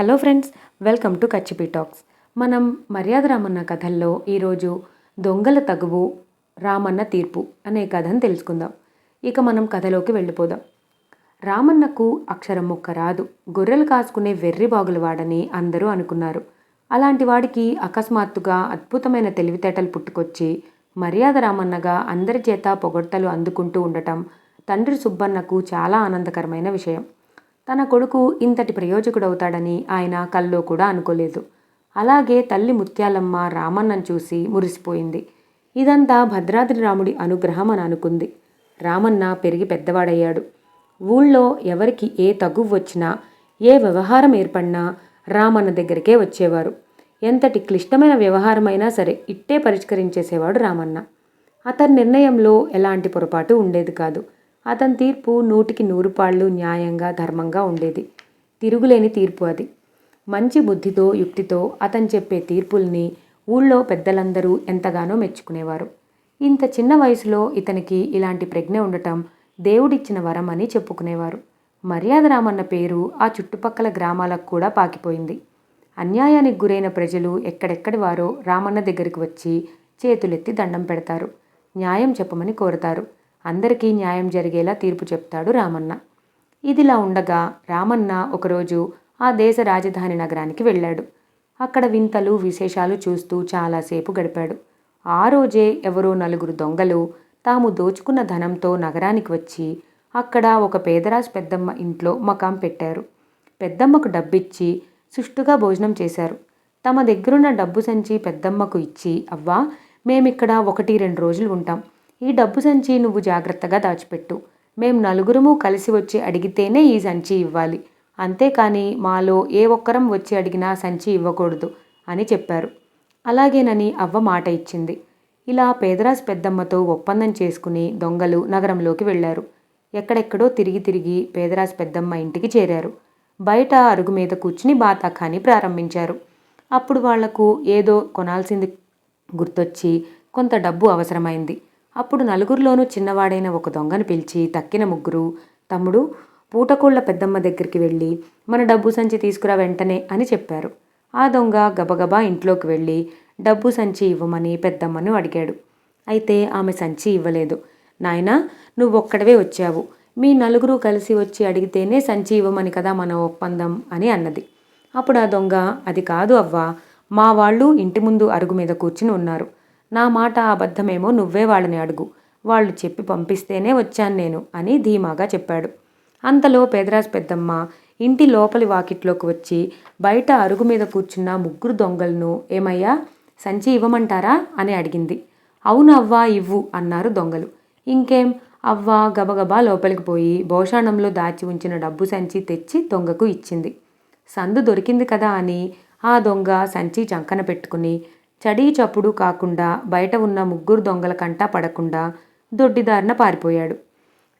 Hello friends welcome to కచ్చిపి talks. మనం మర్యాద రామన్న కథల్లో ఈరోజు దొంగల తగువు రామన్న తీర్పు అనే కథను తెలుసుకుందాం. ఇక మనం కథలోకి వెళ్ళిపోదాం. రామన్నకు అక్షరం ముక్క రాదు. గొర్రెలు కాసుకునే వెర్రి బాగులు వాడని అందరూ అనుకున్నారు. అలాంటి వాడికి అకస్మాత్తుగా అద్భుతమైన తెలివితేటలు పుట్టుకొచ్చి మర్యాద రామన్నగా అందరి చేత పొగడ్తలు అందుకుంటూ ఉండటం తండ్రి సుబ్బన్నకు చాలా ఆనందకరమైన విషయం. తన కొడుకు ఇంతటి ప్రయోజకుడవుతాడని ఆయన కల్లో కూడా అనుకోలేదు. అలాగే తల్లి ముత్యాలమ్మ రామన్నను చూసి మురిసిపోయింది. ఇదంతా భద్రాద్రి రాముడి అనుగ్రహం అని అనుకుంది. రామన్న పెరిగి పెద్దవాడయ్యాడు. ఊళ్ళో ఎవరికి ఏ తగువు వచ్చినా ఏ వ్యవహారం ఏర్పడినా రామన్న దగ్గరికే వచ్చేవారు. ఎంతటి క్లిష్టమైన వ్యవహారమైనా సరే ఇట్టే పరిష్కరించేసేవాడు రామన్న. అతని నిర్ణయంలో ఎలాంటి పొరపాటు ఉండేది కాదు. అతని తీర్పు నూటికి నూరు పాళ్ళు న్యాయంగా ధర్మంగా ఉండేది. తిరుగులేని తీర్పు అది. మంచి బుద్ధితో యుక్తితో అతను చెప్పే తీర్పుల్ని ఊళ్ళో పెద్దలందరూ ఎంతగానో మెచ్చుకునేవారు. ఇంత చిన్న వయసులో ఇతనికి ఇలాంటి ప్రజ్ఞ ఉండటం దేవుడిచ్చిన వరం అని చెప్పుకునేవారు. మర్యాద రామన్న పేరు ఆ చుట్టుపక్కల గ్రామాలకు కూడా పాకిపోయింది. అన్యాయానికి గురైన ప్రజలు ఎక్కడెక్కడి వారో రామన్న దగ్గరికి వచ్చి చేతులెత్తి దండం పెడతారు. న్యాయం చెప్పమని కోరతారు. అందరికీ న్యాయం జరిగేలా తీర్పు చెప్తాడు రామన్న. ఇదిలా ఉండగా రామన్న ఒకరోజు ఆ దేశ రాజధాని నగరానికి వెళ్ళాడు. అక్కడ వింతలు విశేషాలు చూస్తూ చాలాసేపు గడిపాడు. ఆ రోజే ఎవరో నలుగురు దొంగలు తాము దోచుకున్న ధనంతో నగరానికి వచ్చి అక్కడ ఒక పేదరాజు పెద్దమ్మ ఇంట్లో మకాం పెట్టారు. పెద్దమ్మకు డబ్బిచ్చి సుష్టుగా భోజనం చేశారు. తమ దగ్గరున్న డబ్బు సంచి పెద్దమ్మకు ఇచ్చి అవ్వా మేమిక్కడ ఒకటి రెండు రోజులు ఉంటాం. ఈ డబ్బు సంచి నువ్వు జాగ్రత్తగా దాచిపెట్టు. మేం నలుగురము కలిసి వచ్చి అడిగితేనే ఈ సంచి ఇవ్వాలి. అంతేకాని మాలో ఏ ఒక్కరం వచ్చి అడిగినా సంచి ఇవ్వకూడదు అని చెప్పారు. అలాగేనని అవ్వ మాట ఇచ్చింది. ఇలా పేదరాజు పెద్దమ్మతో ఒప్పందం చేసుకుని దొంగలు నగరంలోకి వెళ్ళారు. ఎక్కడెక్కడో తిరిగి తిరిగి పేదరాజు పెద్దమ్మ ఇంటికి చేరారు. బయట అరుగు మీద కూర్చుని బాతాఖాని ప్రారంభించారు. అప్పుడు వాళ్ళకు ఏదో కొనాల్సింది గుర్తొచ్చి కొంత డబ్బు అవసరమైంది. అప్పుడు నలుగురిలోనూ చిన్నవాడైన ఒక దొంగను పిలిచి తక్కిన ముగ్గురు తమ్ముడు పూటకోళ్ళ పెద్దమ్మ దగ్గరికి వెళ్ళి మన డబ్బు సంచి తీసుకురా వెంటనే అని చెప్పారు. ఆ దొంగ గబగబా ఇంట్లోకి వెళ్ళి డబ్బు సంచి ఇవ్వమని పెద్దమ్మను అడిగాడు. అయితే ఆమె సంచి ఇవ్వలేదు. నాయనా నువ్వొక్కడవే వచ్చావు. మీ నలుగురు కలిసి వచ్చి అడిగితేనే సంచి ఇవ్వమని కదా మన ఒప్పందం అని అన్నది. అప్పుడు ఆ దొంగ అది కాదు అవ్వా మా వాళ్ళు ఇంటి ముందు అరుగు మీద కూర్చుని ఉన్నారు. నా మాట అబద్ధమేమో నువ్వే వాళ్ళని అడుగు. వాళ్ళు చెప్పి పంపిస్తేనే వచ్చాను నేను అని ధీమాగా చెప్పాడు. అంతలో పేదరాజు పెద్దమ్మ ఇంటి లోపలి వాకిట్లోకి వచ్చి బయట అరుగు మీద కూర్చున్న ముగ్గురు దొంగలను ఏమయ్యా సంచి ఇవ్వమంటారా అని అడిగింది. అవును అవ్వా ఇవ్వు అన్నారు దొంగలు. ఇంకేం? అవ్వ గబగబా లోపలికి పోయి భోషాణంలో దాచి ఉంచిన డబ్బు సంచి తెచ్చి దొంగకు ఇచ్చింది. సందు దొరికింది కదా అని ఆ దొంగ సంచి చంకన పెట్టుకుని చడీ చప్పుడు కాకుండా బయట ఉన్న ముగ్గురు దొంగల కంటా పడకుండా దొడ్డిదారిన పారిపోయాడు.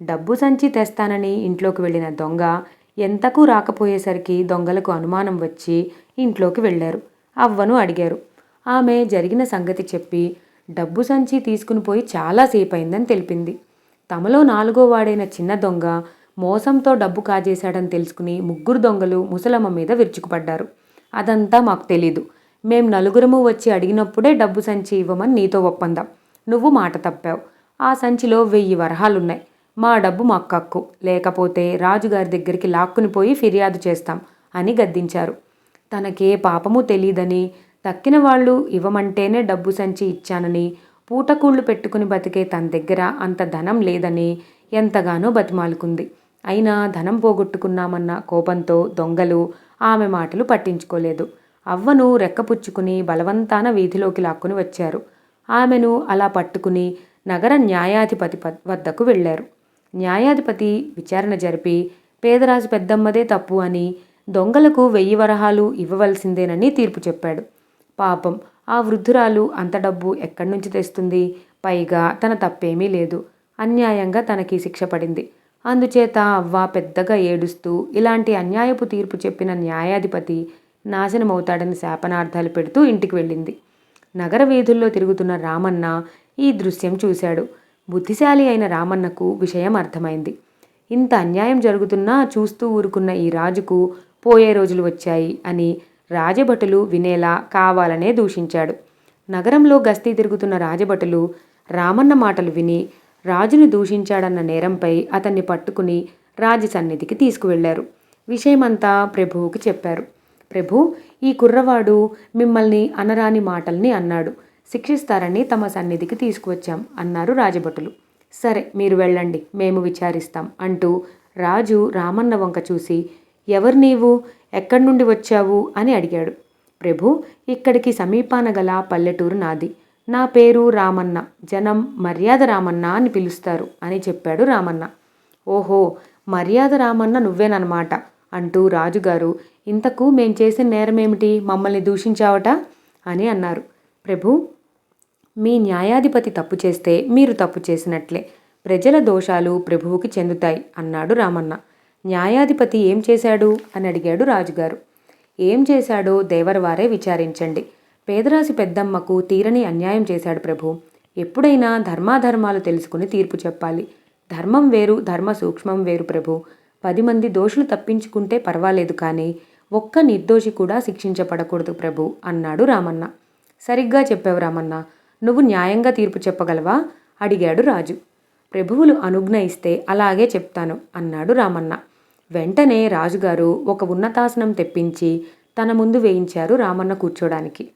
డబ్బు సంచి తెస్తానని ఇంట్లోకి వెళ్ళిన దొంగ ఎంతకు రాకపోయేసరికి దొంగలకు అనుమానం వచ్చి ఇంట్లోకి వెళ్ళారు. అవ్వను అడిగారు. ఆమె జరిగిన సంగతి చెప్పి డబ్బు సంచి తీసుకుని పోయి చాలాసేపు అయిందని తెలిపింది. తమలో నాలుగో వాడైన చిన్న దొంగ మోసంతో డబ్బు కాజేశాడని తెలుసుకుని ముగ్గురు దొంగలు ముసలమ్మ మీద విరుచుకుపడ్డారు. అదంతా మాకు తెలీదు. మేం నలుగురము వచ్చి అడిగినప్పుడే డబ్బు సంచి ఇవ్వమని నీతో ఒప్పందం. నువ్వు మాట తప్పావు. ఆ సంచిలో వెయ్యి వరహాలున్నాయి. మా డబ్బు మాకు కక్కు లేకపోతే రాజుగారి దగ్గరికి లాక్కుని పోయి ఫిర్యాదు చేస్తాం అని గద్దించారు. తనకే పాపము తెలియదని తక్కిన వాళ్ళు ఇవ్వమంటేనే డబ్బు సంచి ఇచ్చానని పూటకూళ్ళు పెట్టుకుని బతికే తన దగ్గర అంత ధనం లేదని ఎంతగానో బతిమాలుకుంది. అయినా ధనం పోగొట్టుకున్నామన్న కోపంతో దొంగలు ఆమె మాటలు పట్టించుకోలేదు. అవ్వను రెక్కపుచ్చుకుని బలవంతాన వీధిలోకి లాక్కుని వచ్చారు. ఆమెను అలా పట్టుకుని నగర న్యాయాధిపతి వద్దకు వెళ్ళారు. న్యాయాధిపతి విచారణ జరిపి పేదరాజు పెద్దమ్మదే తప్పు అని దొంగలకు వెయ్యి వరహాలు ఇవ్వవలసిందేనని తీర్పు చెప్పాడు. పాపం ఆ వృద్ధురాలు అంత డబ్బు ఎక్కడి నుంచి తెస్తుంది? పైగా తన తప్పేమీ లేదు. అన్యాయంగా తనకి శిక్ష పడింది. అందుచేత అవ్వ పెద్దగా ఏడుస్తూ ఇలాంటి అన్యాయపు తీర్పు చెప్పిన న్యాయాధిపతి నాశనమవుతాడని శాపనార్థాలు పెడుతూ ఇంటికి వెళ్ళింది. నగర వీధుల్లో తిరుగుతున్న రామన్న ఈ దృశ్యం చూశాడు. బుద్ధిశాలి అయిన రామన్నకు విషయం అర్థమైంది. ఇంత అన్యాయం జరుగుతున్నా చూస్తూ ఊరుకున్న ఈ రాజుకు పోయే రోజులు వచ్చాయి అని రాజభటులు వినేలా కావాలనే దూషించాడు. నగరంలో గస్తీ తిరుగుతున్న రాజభటులు రామన్న మాటలు విని రాజును దూషించాడన్న నేరంపై అతన్ని పట్టుకుని రాజు సన్నిధికి తీసుకువెళ్ళారు. విషయమంతా ప్రభువుకి చెప్పారు. ప్రభు ఈ కుర్రవాడు మిమ్మల్ని అనరాని మాటల్ని అన్నాడు. శిక్షిస్తారని తమ సన్నిధికి తీసుకువచ్చాం అన్నారు రాజభటులు. సరే మీరు వెళ్ళండి మేము విచారిస్తాం అంటూ రాజు రామన్న వంక చూసి ఎవరు నీవు? ఎక్కడి నుండి వచ్చావు? అని అడిగాడు. ప్రభు ఇక్కడికి సమీపాన గల పల్లెటూరు నాది. నా పేరు రామన్న జనం మర్యాద రామన్న అని పిలుస్తారు అని చెప్పాడు రామన్న. ఓహో మర్యాద రామన్న నువ్వేనన్నమాట. అంటూ రాజుగారు ఇంతకు మేం చేసిన నేరమేమిటి? మమ్మల్ని దూషించావట? అని అన్నారు. ప్రభు మీ న్యాయాధిపతి తప్పు చేస్తే మీరు తప్పు చేసినట్లే. ప్రజల దోషాలు ప్రభువుకి చెందుతాయి అన్నాడు రామన్న. న్యాయాధిపతి ఏం చేశాడు? అని అడిగాడు రాజుగారు. ఏం చేశాడో దేవరవారే విచారించండి. పేదరాశి పెద్దమ్మకు తీరని అన్యాయం చేశాడు ప్రభు. ఎప్పుడైనా ధర్మాధర్మాలు తెలుసుకుని తీర్పు చెప్పాలి. ధర్మం వేరు ధర్మ సూక్ష్మం వేరు ప్రభు. పది మంది దోషులు తప్పించుకుంటే పర్వాలేదు కానీ ఒక్క నిర్దోషి కూడా శిక్షించబడకూడదు ప్రభు అన్నాడు రామన్న. సరిగ్గా చెప్పావు రామన్న. నువ్వు న్యాయంగా తీర్పు చెప్పగలవా? అడిగాడు రాజు. ప్రభువులు అనుజ్ఞ ఇస్తే అలాగే చెప్తాను అన్నాడు రామన్న. వెంటనే రాజుగారు ఒక ఉన్నతాసనం తెప్పించి తన ముందు వేయించారు రామన్న కూర్చోడానికి.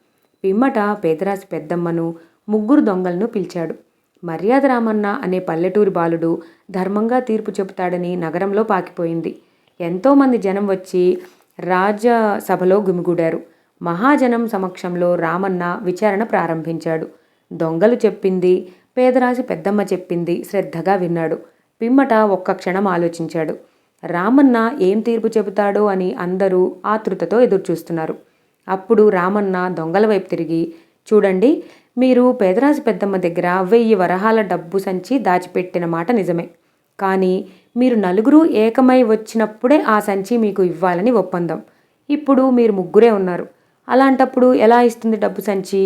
పిమ్మట పేదరాశి పెద్దమ్మను ముగ్గురు దొంగలను పిలిచాడు. మర్యాద రామన్న అనే పల్లెటూరి బాలుడు ధర్మంగా తీర్పు చెబుతాడని నగరంలో పాకిపోయింది. ఎంతోమంది జనం వచ్చి రాజసభలో గుమిగూడారు. మహాజనం సమక్షంలో రామన్న విచారణ ప్రారంభించాడు. దొంగలు చెప్పింది పేదరాశి పెద్దమ్మ చెప్పింది శ్రద్ధగా విన్నాడు. పిమ్మట ఒక్క క్షణం ఆలోచించాడు. రామన్న ఏం తీర్పు చెబుతాడో అని అందరూ ఆతృతతో ఎదురుచూస్తున్నారు. అప్పుడు రామన్న దొంగల వైపు తిరిగి చూడండి. మీరు పేదరాజు పెద్దమ్మ దగ్గర వెయ్యి వరహాల డబ్బు సంచి దాచిపెట్టిన మాట నిజమే. కానీ మీరు నలుగురు ఏకమై వచ్చినప్పుడే ఆ సంచి మీకు ఇవ్వాలని ఒప్పందం. ఇప్పుడు మీరు ముగ్గురే ఉన్నారు. అలాంటప్పుడు ఎలా ఇస్తుంది డబ్బు సంచి?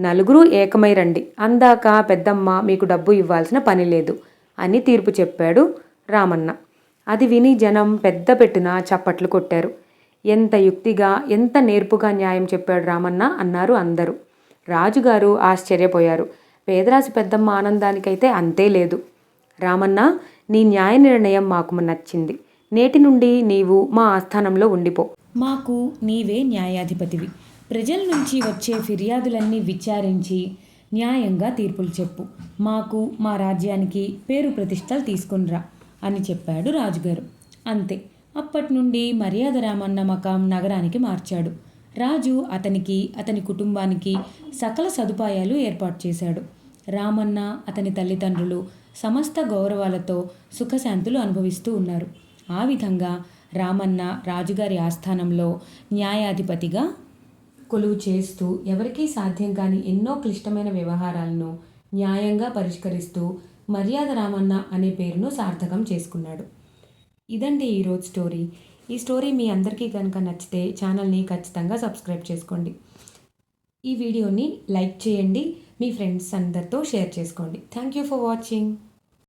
నలుగురు ఏకమై రండి. అందాక పెద్దమ్మ మీకు డబ్బు ఇవ్వాల్సిన పని లేదు అని తీర్పు చెప్పాడు రామన్న. అది విని జనం పెద్ద పెట్టున చప్పట్లు కొట్టారు. ఎంత యుక్తిగా ఎంత నేర్పుగా న్యాయం చెప్పాడు రామన్న అన్నారు అందరూ. రాజుగారు ఆశ్చర్యపోయారు. పేదరాశి పెద్దమ్మ ఆనందానికైతే అంతే లేదు. రామన్న నీ న్యాయ నిర్ణయం మాకు నచ్చింది. నేటి నుండి నీవు మా ఆస్థానంలో ఉండిపో. మాకు నీవే న్యాయాధిపతివి. ప్రజల నుంచి వచ్చే ఫిర్యాదులన్నీ విచారించి న్యాయంగా తీర్పులు చెప్పు. మాకు మా రాజ్యానికి పేరు ప్రతిష్టలు తీసుకునిరా అని చెప్పాడు రాజుగారు. అంతే. అప్పటి నుండి మర్యాద రామన్న మకాం నగరానికి మార్చాడు. రాజు అతనికి అతని కుటుంబానికి సకల సదుపాయాలు ఏర్పాటు చేశాడు. రామన్న అతని తల్లిదండ్రులు సమస్త గౌరవాలతో సుఖశాంతులు అనుభవిస్తూ ఉన్నారు. ఆ విధంగా రామన్న రాజుగారి ఆస్థానంలో న్యాయాధిపతిగా కొలువు చేస్తూ ఎవరికీ సాధ్యం కాని ఎన్నో క్లిష్టమైన వ్యవహారాలను న్యాయంగా పరిష్కరిస్తూ మర్యాద రామన్న అనే పేరును సార్థకం చేసుకున్నాడు. ఇదండి ఈరోజు స్టోరీ. ఈ స్టోరీ మీ అందరికీ కనుక నచ్చితే ఛానల్ని ఖచ్చితంగా సబ్స్క్రైబ్ చేసుకోండి. ఈ వీడియోని లైక్ చేయండి మీ ఫ్రెండ్స్ అందరితో షేర్ చేసుకోండి. Thank you for watching.